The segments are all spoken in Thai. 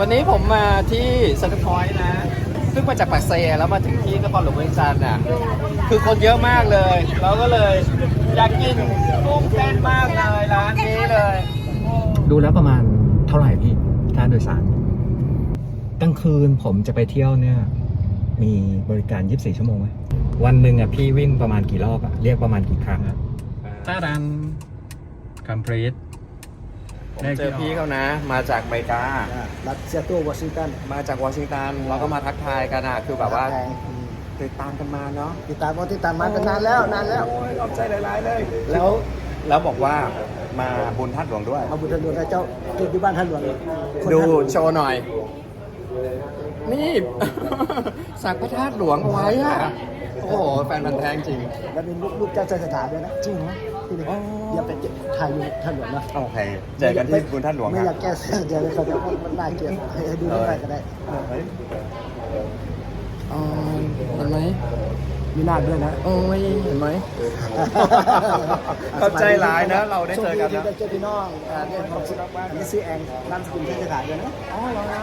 วันนี้ผมมาที่ซันต์พอยต์นะเพิ่งมาจากปากเซแล้วมาถึงที่นครหลวงเวียงจันทร์อะคือคนเยอะมากเลยเราก็เลยอยากกินกุ้งเต้นมากเลยร้านนี้เลย ดูแล้วประมาณเท่าไหร่พี่ค่าโดยสารกลางคืนผมจะไปเที่ยวเนี่ย มีบริการ 24 ชั่วโมงไหมวันหนึ่งอะพี่วิ่งประมาณกี่รอบอะเรียกประมาณกี่ครั้งอะตาดัน complete ผมเจอพี่เขานะ มาจากอเมริการัฐเซียโตรวอชิงตันมาจากวอชิงตันเราก็มาทักทายกันอะคือแบบว่าแพงอืมติดตามกันมาเนาะติดตามก็ติดตามมากันนานแล้วนานแล้ว โอ้ยขอบใจหลายๆเลย แล้วแล้วบอกว่ามาบุญทัดหลวงด้วย เอาบุญทันหลวงนะเจ้าเกิดอยู่บ้านทันหลวงคนดูท่านหลวงโชว์หน่อย นี่ สักพระธาตุหลวงเอาไว้อะโอ้โห แฟนมันธุ์แท้งจริงแล้วมีลูกลูกเจ้าชายสถานด้วยนะจริงเหรอที่นี่อ๋อ อย่าไปถ่ายอยู่ทันหลวงนะโอเคเจอกันที่บุญทัดหลวงไม่คอยารับกแก้เสื้อเดี๋ยวเขาจะว่ามันน่าเกลียดให้ให้ดูนิดหน่อยก็ได้เฮ้ยอ๋อเห็นไหมมีหน้าด้วยนะโอ้ยเห็นไหมเข้าใจหลายนะ เราได้เจอกันโชคดีนะที่ได้เจอพี่น้องอ่าเนี่ยขอบคุณมากๆอันนี้ซื้อแองนามสกุลชายสถานด้วยนะอ๋อเหรอฮะ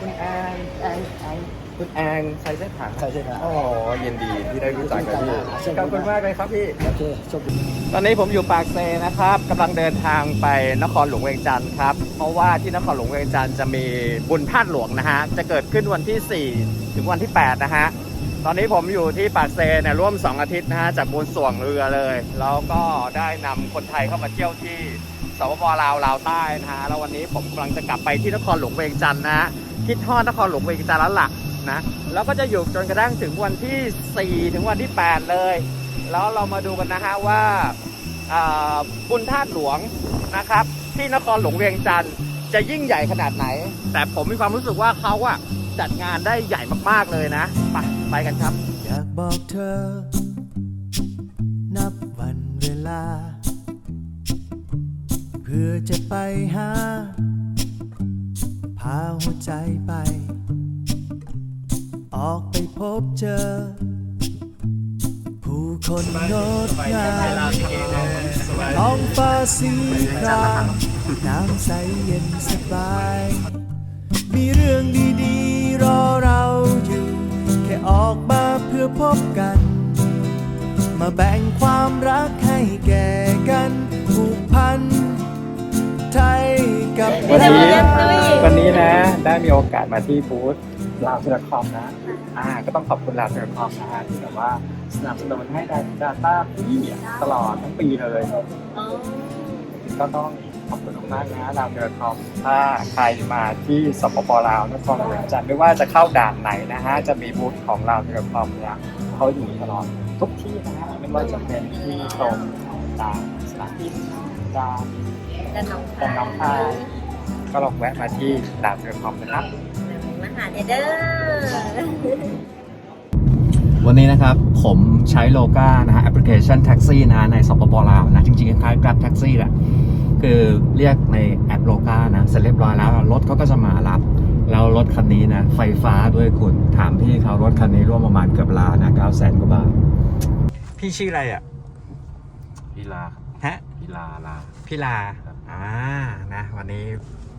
คุณแอนแองแอง คุณแอนใส่เส้นถังใช่ใช่ครับโอ้โหยินดีที่ได้รู้จักกับพี่เชิญขอบคุณมากเลยครับพี่โอเคโชคดีตอนนี้ผมอยู่ปากเซนะครับกำลังเดินทางไปนครหลวงเวียงจันทร์ครับเพราะว่าที่นครหลวงเวียงจันทร์จะมีบุญธาตุหลวงนะฮะจะเกิดขึ้นวันที่ 4 ถึงวันที่ 8 นะฮะตอนนี้ผมอยู่ที่ปากเซเนี่ยร่วม 2 อาทิตย์นะฮะจากบนส่วงเรือเลยแล้วก็ได้นำคนไทยเข้ามาเที่ยวที่สปปลาวลาวใต้นะฮะแล้ววันนี้ผมกำลังจะกลับไปที่นครหลวงเวียงจันทร์นะฮะคิดทอดนครหลวงเวียงจันทร์แล้วล่ะ นะ แล้วก็จะอยู่จนกระทั่งถึงวันที่ 4 ถึงวันที่ 8 เลย แล้วเรามาดูกันนะฮะว่าบุญธาตุหลวงนะครับ ที่นครหลวงเวียงจันทร์จะยิ่งใหญ่ขนาดไหน แต่ผมมีความรู้สึกว่าเขาอะจัดงานได้ใหญ่มากๆเลยนะ ไปไปกันครับ อยากบอกเธอ นับวันเวลา เพื่อจะไปหา พาหัวใจไป ออกไปพบเจอ ผู้คนงดงามท้องฟ้าสีครามน้ำใสเย็นสบาย มีเรื่องดีๆ รอเราอยู่ แค่ออกมาเพื่อพบกัน มาแบ่งความรักให้แก่กันผูกพันไทยกับวันนี้ลาววันนี้นะ ได้มีโอกาสมาที่บูธ ลาวเทเลคอมนะอ่าก็ต้องขอบคุณลาวเทเลคอมนะฮะที่แบบว่าสนับสนุนให้ได้ดาต้าพี่ตลอดทั้งปีเลยก็ต้องขอบคุณมากนะลาวเทเลคอมถ้าใครมาที่สปปลาวนครหลวงจันทร์ไม่ว่าจะเข้าด่านไหนนะฮะจะมีบูธของลาวเทเลคอมเนี่ยเขาอยู่ตลอดทุกที่นะฮะไม่ว่าจะเป็นที่ตรงตามสถานที่ตามแต่น้องแต่น้องชายก็ลองแวะมาที่ลาวเทเลคอมนะครับ มาหาเด้อวันนี้นะครับ ผมใช้โลกานะฮะแอปพลิเคชันแท็กซี่นะฮะในสปปลาวนะ จริงๆคล้ายๆ Grab Taxi แหละคือเรียกในแอปโลกานะ เสร็จเรียบร้อยแล้ว รถเขาก็จะมารับ แล้วรถคันนี้นะ ไฟฟ้าด้วยคุณ ถามพี่เขารถคันนี้ร่วมประมาณเกือบล้านนะเก้าแสนกว่าบาท พี่ชื่ออะไรอะพิลาฮะพิลาลาพี่ลาครับอ่านะ วันนี้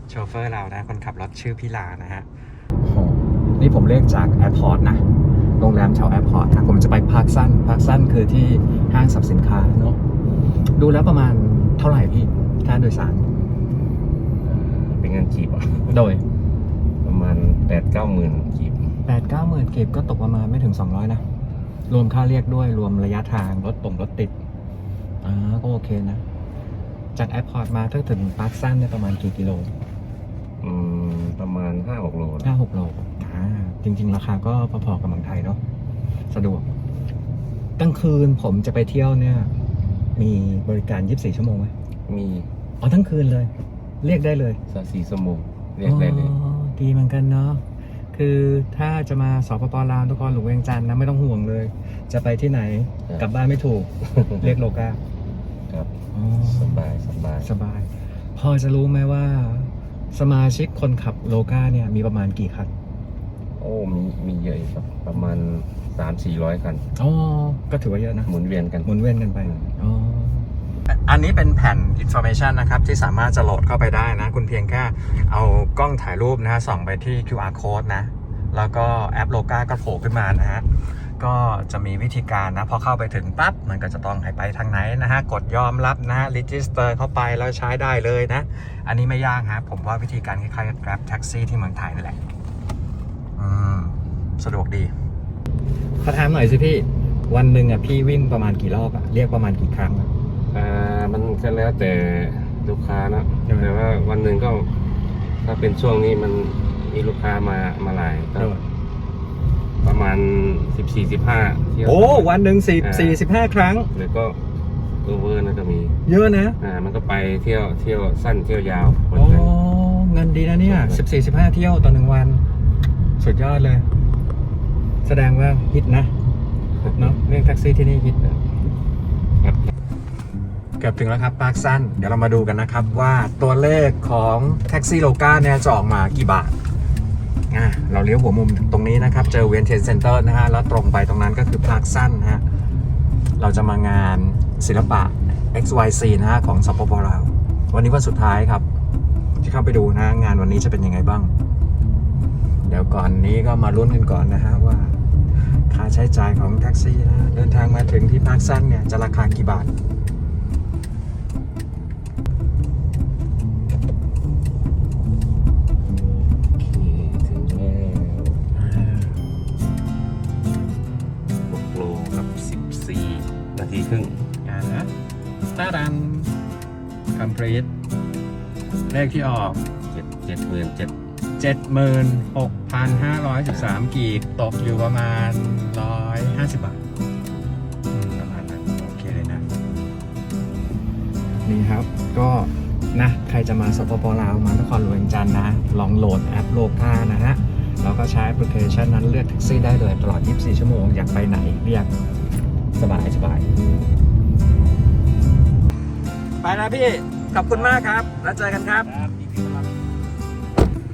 โชเฟอร์เรานะ คนขับรถชื่อพี่ลานะฮะ นี่ผมเรียกจากแอร์พอร์ตนะโรงแรมแถวแอร์พอร์ตนะผมจะไปพาร์คสั้นพาร์คสั้นคือที่ห้างสรรพสินค้าเนาะดูแล้วประมาณเท่าไหร่พี่ค่าโดยสารเป็นเงินกีบอะโดยประมาณแปดเก้าหมื่นกีบ8 9 0 0 0 0เก็บก็ตกประมาณไม่ถึง200นะรวมค่าเรียกด้วยรวมระยะทางรถตรงรถติดอ่าก็โอเคนะ จากแอร์พอร์ตมาถ้าถึงพาร์คสั้นเนี่ยประมาณกี่กิโล อืม ประมาณห้าหกโลนะห้าหกโลอ่า จริง ๆ ราคาก็พอๆกับเมืองไทยเนาะสะดวกกลางคืนผมจะไปเที่ยวเนี่ย มีบริการ 24 ชั่วโมงไหมมีอ๋อทั้งคืนเลย เรียกได้เลยสักสี่ชั่วโมงเรียกได้เลยอ๋อดีเหมือนกันเนาะคือถ้าจะมาสปปลาวนครหลวงเวียงจันทร์นะไม่ต้องห่วงเลย จะไปที่ไหนครับกลับบ้านไม่ถูก เรียกโลกาครับอ๋อสบายสบายสบาย พอจะรู้ไหมว่า สมาชิกคนขับโลกาเนี่ยมีประมาณกี่คันโอ้มีมีเยอะอยู่ครับประมาณสามสี่ร้อยคัน อ๋อ ก็ถือว่าเยอะนะ หมุนเวียนกัน หมุนเวียนกันไป อ๋อ อันนี้เป็นแผ่น information นะครับ ที่สามารถจะโหลดเข้าไปได้นะ คุณเพียงแค่เอากล้องถ่ายรูปนะฮะส่องไปที่ QR code นะ แล้วก็แอปโลกาก็โผล่ขึ้นมานะฮะก็จะมีวิธีการนะ พอเข้าไปถึงปั๊บ มันก็จะต้องให้ไปทางไหนนะฮะ กดยอมรับนะฮะ register เข้าไปแล้วใช้ได้เลยนะ อันนี้ไม่ยากฮะผมว่าวิธีการคล้ายๆกับ Grab Taxi ที่เมืองไทยนั่นแหละอืม สะดวกดีขอถามหน่อยสิพี่ วันหนึ่งอะพี่วิ่งประมาณกี่รอบอะเรียกประมาณกี่ครั้งอะ อ่ามันก็แล้วแต่ลูกค้านะใช่ไหม แต่ว่าวันหนึ่งก็ถ้าเป็นช่วงนี้มันมีลูกค้ามามาหลายก็ประมาณสิบสี่สิบห้าเที่ยว โอ้วันหนึ่งสิบอ่า สี่สิบห้าครั้ง หรือก็โอเวอร์นั่นก็มีเยอะนะอ่ามันก็ไปเที่ยวเที่ยวสั้นเที่ยวยาวคนโอ้กัน เงินดีนะเนี่ยสิบสี่สิบห้าเที่ยวต่อหนึ่งวัน สุดยอดเลย แสดงว่าฮิตนะเนอะเรียกแท็กซี่ที่นี่ฮิตนะครับเกือบถึงแล้วครับปาร์คซันเดี๋ยวเรามาดูกันนะครับว่าตัวเลขของแท็กซี่โลกาเนี่ยจะออกมากี่บาทอะเราเลี้ยวหัวมุมตรงนี้นะครับ เจอเวียนเทนเซ็นเตอร์นะฮะ แล้วตรงไปตรงนั้นก็คือปาร์คซันนะฮะ เราจะมางานศิลปะ XYZ นะฮะ ของสปปลาววันนี้วันสุดท้ายครับที่เข้าไปดูนะงานวันนี้จะเป็นยังไงบ้าง เดี๋ยวก่อนนี้ก็มาลุ้นกันก่อนนะฮะว่า ค่าใช้จ่ายของแท็กซี่นะเดินทางมาถึงที่ปาร์คซันเนี่ยจะราคากี่บาทโอเคถึงแล้วหกโลกับสิบสี่นาทีครึ่งงานนะตาดันคอมพลีทเลขที่ออกเจ็ดเจ็ดหมื่นเจ็ด 76,513 กีบตกอยู่ประมาณ 150 บาทอืมประมาณนั้นโอเคเลยนะ นี่ครับก็นะใครจะมาสปปลาวมานครหลวงจันทร์นะ ลองโหลดแอปโลกานะฮะ แล้วก็ใช้แอปพลิเคชันนั้นเลือกแท็กซี่ได้เลยตลอด 24 ชั่วโมง อยากไปไหนเรียกสบายสบายไปนะพี่ ขอบคุณมากครับ แล้วเจอกันครับ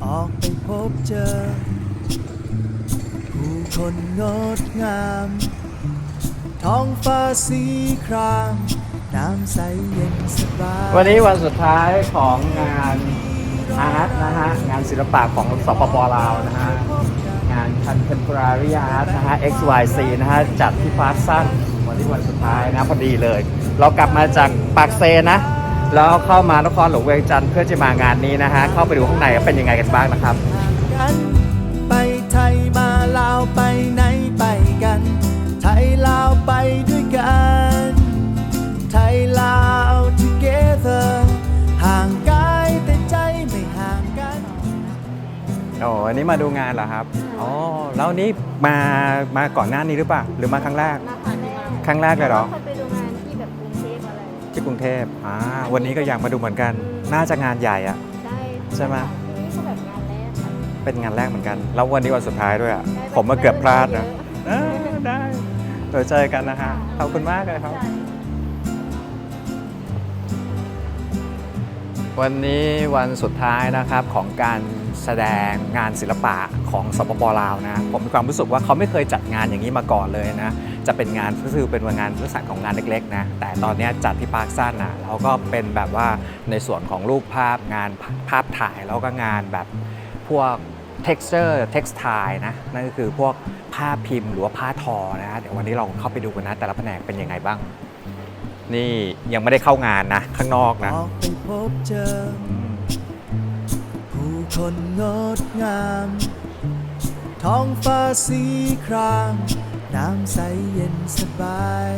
ออกไปพบเจอ ผู้คนงดงาม ท้องฟ้าสีคราม น้ำใสเย็นสบาย วันนี้วันสุดท้ายของงานอาร์ตนะฮะ งานศิลปะของสปปลาวนะฮะ งาน Contemporary Art นะฮะ XYZ นะฮะ จัดที่พาร์ซันวันที่วันสุดท้ายนะพอดีเลย เรากลับมาจากปากเซนะ แล้วเข้ามานครหลวงเวียงจันทร์เพื่อจะมางานนี้นะฮะ เข้าไปดูข้างในว่าเป็นยังไงกันบ้างนะครับ กันไปไทยมาลาวไปไหนไปกัน ไทยลาวไปด้วยกัน ไทยลาว together ห่างกายแต่ใจไม่ห่างกัน โอ้อันนี้มาดูงานเหรอครับ อ๋อ แล้วนี้มา มาก่อนหน้านี้หรือเปล่า หรือมาครั้งแรกมาครั้งแรกครั้งแรกเลยเหรอ เคยไป ที่กรุงเทพอ่าวันนี้ก็อยากมาดูเหมือนกัน น่าจะงานใหญ่อะ ได้ใช่ไหม นี่ก็แบบงานแรกค่ะเป็นงานแรกเหมือนกัน แล้ววันนี้วันสุดท้ายด้วยอะได้ผมมาเกือบพลาดนะเยอเออได้เดี๋ยวเจอกันนะฮะขอบคุณมากเลยครับวันนี้วันสุดท้ายนะครับของการ แสดงงานศิลปะของสปปลาวนะผมมีความรู้สึกว่าเขาไม่เคยจัดงานอย่างนี้มาก่อนเลยนะจะเป็นงานก็คือเป็นงานลักษณะของงานเล็กๆนะแต่ตอนนี้จัดที่ปาร์คซันนะแล้วก็เป็นแบบว่าในส่วนของรูปภาพงานภาพถ่ายแล้วก็งานแบบพวก texture textile นะนั่นก็คือพวกผ้าพิมพ์หรือว่าผ้าทอนะเดี๋ยววันนี้เราเข้าไปดูกันนะ แต่ละแผนกเป็นยังไงบ้าง นี่ยังไม่ได้เข้างานนะ ข้างนอกนะ นงดงาม ท้องฟ้าสีคราม น้ำใสเย็นสบาย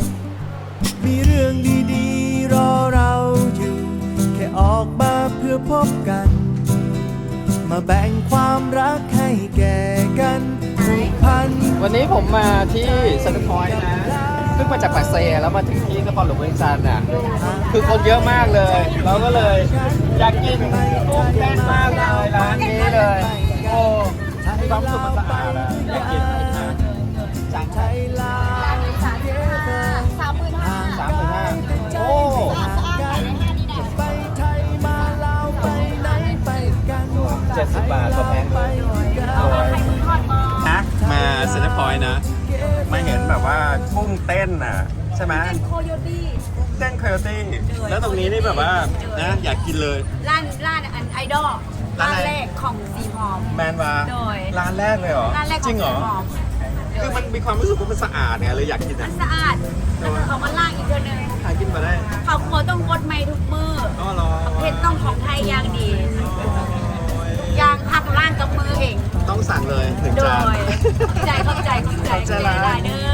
มีเรื่องดีๆ รอเราอยู่ แค่ออกมาเพื่อพบกัน มาแบ่งความรักให้แก่กันผูกพัน วันนี้ผมมาที่เซนทรัลพอยต์นะ เพิ่งมาจากปากเซแล้วมาถึงที่นครหลวงเวียงจันทร์น่ะคือคนเยอะมากเลย เราก็เลยอยากกินกุ้งเต้นมากเลยร้านนี้เลยโอ้ความรู้สุขมันสะอาดอะอยากกินจังไทยลาวสามหมื่นห้าสามหมื่นห้าโอ้ไปไทยมาลาไปไหนไปกันเจ็ดสิบบาทก็แพงเลยนะมาเซ็นทรัลพอยต์นะ มาเห็นแบบว่ากุ้งเต้นน่ะ ใช่ไหมโคโยตี้เต้ต้นคอยตี้แล้วตรงนี้นี่แบบว่านะอยากกินเลย ร้านร้านอันไอดอลร้าร้านนอะไร แรกของสีหอม แมนมาโดย ร้านแรกเลยเหรอร้านแรกขจอริงงเหรสีอหอมคือมันมีความรู้สึกว่ามันสะอาดเนี่ยเลยอยากกินมัอะนสะอาดแล้วก็เอามาล่างอีกเดือนหนึงหากินมาได้เขาครัวต้องกดไม่ทุกมืออ๋อเหรอเพชรต้องของไทยอย่างดียางพักล่างกับมือเอง ต้องสั่งเลยหนึ่งโดจาน ยเข้าใจเข้าใจเข้าใจขอบใจร้าน ได้เด้อ